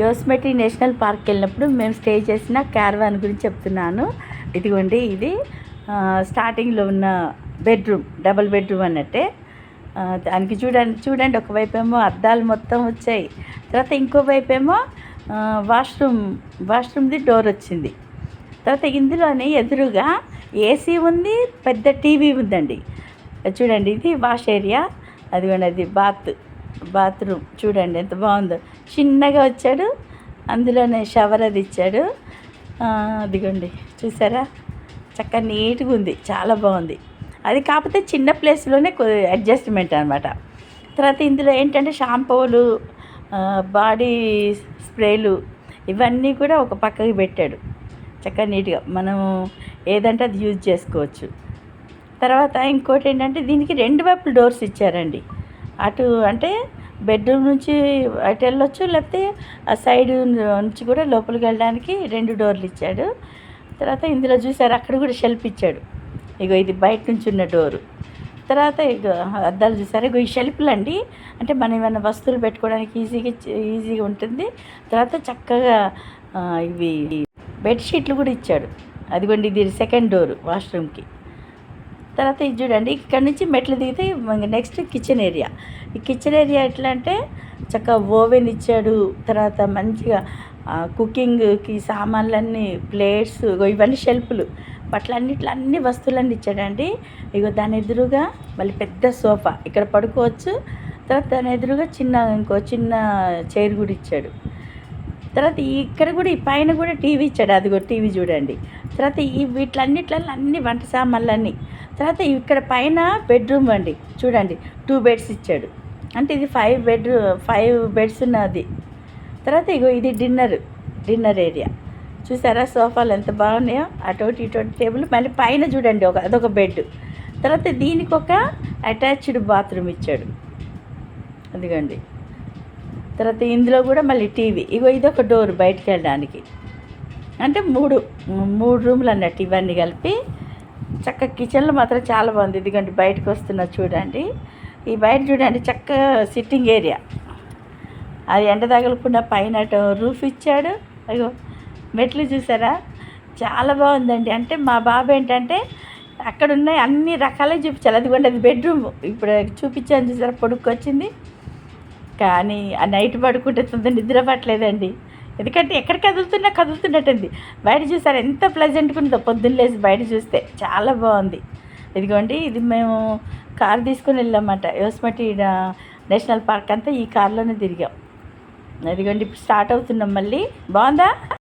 యోస్మెటి national park వెళ్ళినప్పుడు మేము stay చేసిన క్యారవాన్ గురించి చెప్తున్నాను. ఇదిగోండి ఇది స్టార్టింగ్లో ఉన్న బెడ్రూమ్ డబుల్ బెడ్రూమ్ అన్నట్టే. దానికి చూడండి చూడండి ఒకవైపు ఏమో అద్దాలు మొత్తం వచ్చాయి. తర్వాత ఇంకో వైపు ఏమో వాష్రూమ్ వాష్రూమ్ది డోర్ వచ్చింది. తర్వాత ఇందులోనే ఎదురుగా ఏసీ ఉంది పెద్ద టీవీ ఉందండి. చూడండి ఇది వాష్ ఏరియా. అదిగోండి అది బాత్. బాత్రూమ్. చూడండి ఎంత బాగుందో. చిన్నగా వచ్చాడు. అందులోనే షవర్ అది ఇచ్చాడు. అదిగోండి. చూసారా? చక్కగా నీట్గా ఉంది. చాలా బాగుంది. అది కాకపోతే చిన్న ప్లేస్లోనే అడ్జస్ట్మెంట్ అనమాట తర్వాత ఇందులో ఏంటంటే షాంపూలు బాడీ స్ప్రేలు ఇవన్నీ కూడా ఒక పక్కకి పెట్టాడు. చక్కగా నీట్గా. మనం ఏదంటే అది యూజ్ చేసుకోవచ్చు. తర్వాత ఇంకోటి ఏంటంటే దీనికి రెండు వైపులు డోర్స్ ఇచ్చారండి. అటు అంటే బెడ్రూమ్ నుంచి అటు వెళ్ళొచ్చు లేకపోతే ఆ సైడ్ నుంచి కూడా లోపలికి వెళ్ళడానికి రెండు డోర్లు ఇచ్చాడు. తర్వాత ఇందులో చూసారు అక్కడ కూడా షెల్ఫ్ ఇచ్చాడు. ఇగో ఇది బయట నుంచి ఉన్న డోరు. తర్వాత ఇగో అద్దాలు చూసారు ఇగో ఈ షెల్ఫ్లు అండి అంటే మనం ఏమైనా వస్తువులు పెట్టుకోవడానికి ఈజీగా ఇచ్చి- ఈజీగా ఉంటుంది. తర్వాత చక్కగా ఇవి బెడ్షీట్లు కూడా ఇచ్చాడు. అదిగోండి ఇది సెకండ్ డోరు వాష్రూమ్కి. తర్వాత ఇది చూడండి ఇక్కడ నుంచి మెట్లు దిగితే నెక్స్ట్ కిచెన్ ఏరియా ఈ కిచెన్ ఏరియా ఎట్లా అంటే చక్కగా ఓవెన్ ఇచ్చాడు తర్వాత మంచిగా కుకింగ్కి సామాన్లన్నీ ప్లేట్స్ ఇవన్నీ షెల్ఫ్లు బట్టలన్నిట్లో అన్ని వస్తువులన్నీ ఇచ్చాడండి. ఇగో దాని ఎదురుగా మళ్ళీ పెద్ద సోఫా ఇక్కడ పడుకోవచ్చు. తర్వాత దాని ఎదురుగా చిన్న ఇంకో చిన్న చైర్ కూడా ఇచ్చాడు. తర్వాత ఇక్కడ కూడా ఈ పైన కూడా టీవీ ఇచ్చాడు. అదిగో టీవీ చూడండి. తర్వాత ఈ వీటిలన్నిట్లలో అన్ని వంట సామాన్లన్నీ. తర్వాత ఇక్కడ పైన బెడ్రూమ్ అండి. చూడండి టూ బెడ్స్ ఇచ్చాడు. అంటే ఇది ఫైవ్ బెడ్ ఫైవ్ బెడ్స్ ఉన్నది. తర్వాత ఇగో ఇది డిన్నర్ డిన్నర్ ఏరియా. చూసారా సోఫాలు ఎంత బాగున్నాయో? అటోటి ఇటువంటి టేబుల్. మళ్ళీ పైన చూడండి ఒక అదొక బెడ్ తర్వాత దీనికి ఒక అటాచ్డ్ బాత్రూమ్ ఇచ్చాడు. అదిగోండి. తర్వాత ఇందులో కూడా మళ్ళీ టీవీ. ఇగో ఇది ఒక డోర్ బయటికి వెళ్ళడానికి అంటే మూడు మూడు రూమ్లు అన్నట్టు ఇవన్నీ కలిపి చక్క కిచెన్లో మాత్రం చాలా బాగుంది. ఇదిగోండి బయటకు వస్తున్నా చూడండి. ఈ బయట చూడండి చక్కగా సిట్టింగ్ ఏరియా అది ఎండ తగలకుండా పైన రూఫ్ ఇచ్చాడు. అయ్యో మెట్లు చూసారా? చాలా బాగుందండి. అంటే మా బాబు ఏంటంటే అక్కడ ఉన్నాయి అన్ని రకాలే చూపించాలి. అదిగోండి అది బెడ్రూమ్ ఇప్పుడు చూపించాను చూసారా? పొడుక్కు వచ్చింది కానీ ఆ నైట్ పడుకుంటే తొందర నిద్ర పట్టలేదండి. ఎందుకంటే ఎక్కడ కదులుతున్నా కదులుతున్నట్టుంది. బయట చూసారు ఎంత ప్లెజెంట్గా ఉందో. పొద్దున్నలేసి బయట చూస్తే చాలా బాగుంది. ఇదిగోండి ఇది మేము కార్ తీసుకొని వెళ్ళామన్నమాట యోస్మటి నేషనల్ పార్క్ అంతా ఈ కార్లోనే తిరిగాం. అదిగోండి ఇప్పుడు స్టార్ట్ అవుతున్నాం మళ్ళీ. బాగుందా?